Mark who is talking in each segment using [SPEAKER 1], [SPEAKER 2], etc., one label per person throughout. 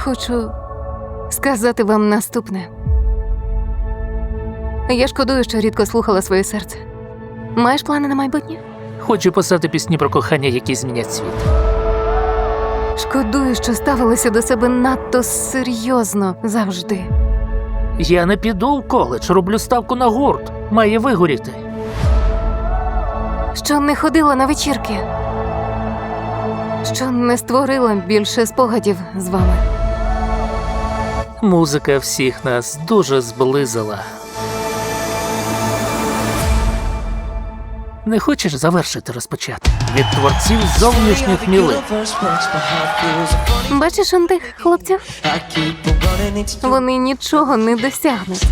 [SPEAKER 1] хочу сказати вам наступне. Я шкодую, що рідко слухала своє серце. Маєш плани на майбутнє?
[SPEAKER 2] Хочу писати пісні про кохання, які змінять світ.
[SPEAKER 1] Шкодую, що ставилася до себе надто серйозно завжди.
[SPEAKER 2] Я не піду в коледж, роблю ставку на гурт. Має вигоріти.
[SPEAKER 1] Що не ходила на вечірки. Що не створила більше спогадів з вами.
[SPEAKER 2] Музика всіх нас дуже зблизила. Не хочеш завершити розпочати від творців зовнішніх мілин.
[SPEAKER 1] Бачиш он тих хлопців? Вони нічого не досягнуть.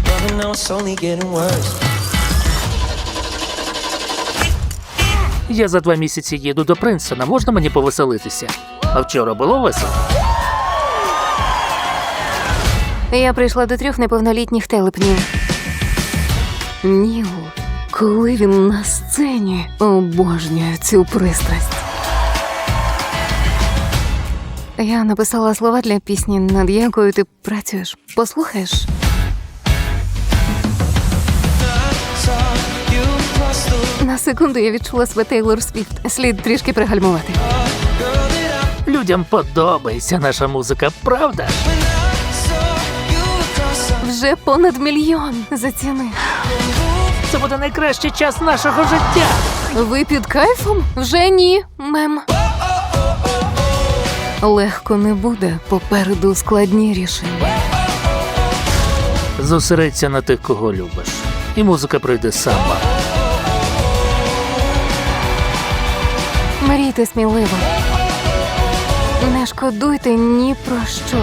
[SPEAKER 2] Я за два місяці їду до Принстона, можна мені повеселитися? А вчора було весело.
[SPEAKER 1] Я прийшла до трьох неповнолітніх телепнів. Ніл, коли він на сцені, обожнює цю пристрасть. Я написала слова для пісні, над якою ти працюєш. Послухаєш? На секунду я відчула себе Тейлор Свіфт. Слід трішки пригальмувати.
[SPEAKER 2] Людям подобається наша музика, правда?
[SPEAKER 1] Вже понад мільйон заціни.
[SPEAKER 2] Це буде найкращий час нашого життя.
[SPEAKER 1] Ви під кайфом? Вже ні, мем. Легко не буде попереду складні рішення.
[SPEAKER 2] Зосередься на тих, кого любиш. І музика прийде сама.
[SPEAKER 1] Мрійте сміливо. Не шкодуйте ні про що.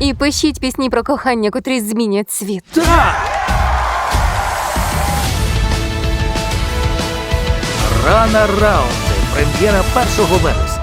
[SPEAKER 1] І пишіть пісні про кохання, котрі змінять світ.
[SPEAKER 2] Так! Рана раунди. Прем'єра 1 вересня.